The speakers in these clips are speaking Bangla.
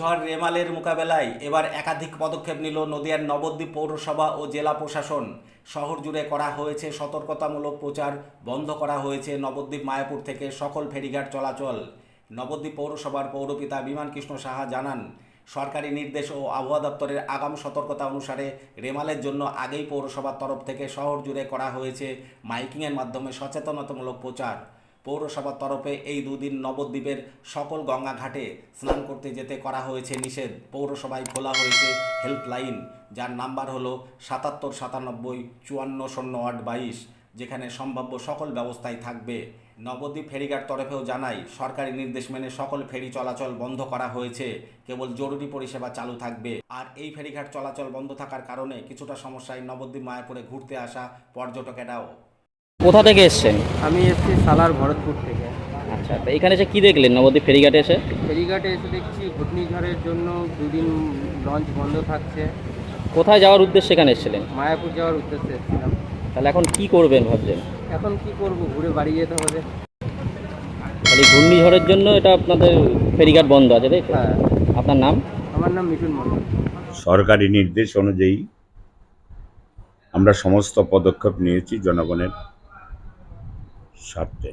ঘূর্ণিঝড় রেমালের মোকাবেলায় এবার একাধিক পদক্ষেপ নিল নদিয়ার নবদ্বীপ পৌরসভা ও জেলা প্রশাসন। শহর জুড়ে করা হয়েছে সতর্কতামূলক প্রচার, বন্ধ করা হয়েছে নবদ্বীপ মায়াপুর থেকে সকল ফেরিঘাট চলাচল। নবদ্বীপ পৌরসভার পৌরপিতা বিমান কৃষ্ণ সাহা জানান, সরকারি নির্দেশ ও আবহাওয়া দপ্তরের আগাম সতর্কতা অনুসারে রেমালের জন্য আগেই পৌরসভার তরফ থেকে শহর জুড়ে করা হয়েছে মাইকিংয়ের মাধ্যমে সচেতনতামূলক প্রচার। পৌরসভার তরফে এই দুদিন নবদ্বীপের সকল গঙ্গা ঘাটে স্নান করতে যেতে করা হয়েছে নিষেধ। পৌরসভায় খোলা হয়েছে হেল্পলাইন, যার নাম্বার হলো সাতাত্তর সাতানব্বই চুয়ান্ন শূন্য আট বাইশ, যেখানে সম্ভাব্য সকল ব্যবস্থাই থাকবে। নবদ্বীপ ফেরিঘাট তরফেও জানাই, সরকারি নির্দেশ মেনে সকল ফেরি চলাচল বন্ধ করা হয়েছে। কেবল জরুরি পরিষেবা চালু থাকবে। আর এই ফেরিঘাট চলাচল বন্ধ থাকার কারণে কিছুটা সমস্যায় নবদ্বীপ, মায়াপুরে ঘুরতে আসা পর্যটকেরাও কোথা থেকে এসছেন? আমি এসেছি সালার ভরতপুর থেকে। আচ্ছা তো এখানে এসে কি দেখলেন? নবদ্বীপ ফেরিঘাটে এসে? ফেরিঘাটে এসে দেখছি ঘূর্ণিঝড়ের জন্য দুদিন লঞ্চ বন্ধ থাকছে। কোথায় যাওয়ার উদ্দেশ্যে এখানে এসেছিলেন? মায়াপুর যাওয়ার উদ্দেশ্যে এসেছিলাম। তাহলে এখন কি করবেন ভাবছেন? এখন কি করব? ঘুরে বাড়ি যেতে হবে। তাহলে ঘূর্ণিঝড়ের জন্য এটা আপনাদের ফেরিঘাট বন্ধ আছে তাই তো? হ্যাঁ। আপনার নাম? আমার নাম মিঠুন মন্ডল সরকারি নির্দেশ অনুযায়ী আমরা সমস্ত পদক্ষেপ নিয়েছি জনগণের। স্বার্থে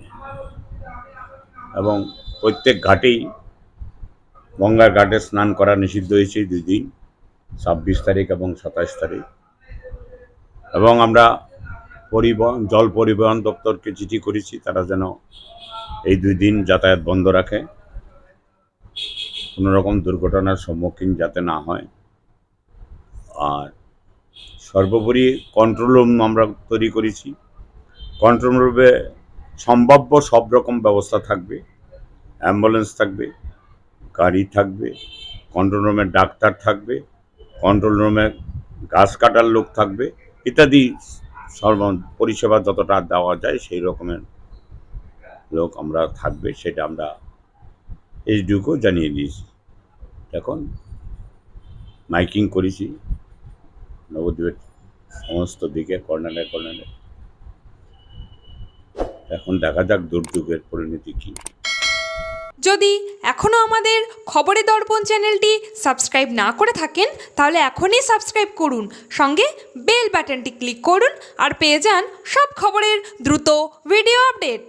এবং প্রত্যেক ঘাটেই গঙ্গার ঘাটে স্নান করা নিষিদ্ধ হয়েছে দুই দিন, ছাব্বিশ তারিখ এবং সাতাশ তারিখ। এবং আমরা পরিবহন, জল পরিবহন দপ্তরকে চিঠি করেছি, তারা যেন এই দুই দিন যাতায়াত বন্ধ রাখে। কোনো রকম দুর্ঘটনার সম্মুখীন যাতে না হয়। আর সর্বোপরি কন্ট্রোল রুম আমরা তৈরি করেছি। কন্ট্রোল রুমে সম্ভাব্য সব রকম ব্যবস্থা থাকবে, অ্যাম্বুলেন্স থাকবে, গাড়ি থাকবে কন্ট্রোল রুমে ডাক্তার থাকবে কন্ট্রোল রুমে গাছ কাটার লোক থাকবে, ইত্যাদি সর্ব পরিষেবা যতটা দেওয়া যায় সেই রকমের লোক আমরা থাকবে, সেটা আমরা এইচডিউকেও জানিয়ে দিয়েছি। এখন মাইকিং করেছি, নবদ্বীপের সমস্ত দিকে কর্নারে কর্নারে এখন দেখা যাক দুর্যোগের পরিণতি কী। যদি এখনও আমাদের খবরে দর্পণ চ্যানেলটি সাবস্ক্রাইব না করে থাকেন, তাহলে এখনই সাবস্ক্রাইব করুন। সঙ্গে বেল বাটনটি ক্লিক করুন আর পেয়ে যান সব খবরের দ্রুত ভিডিও আপডেট।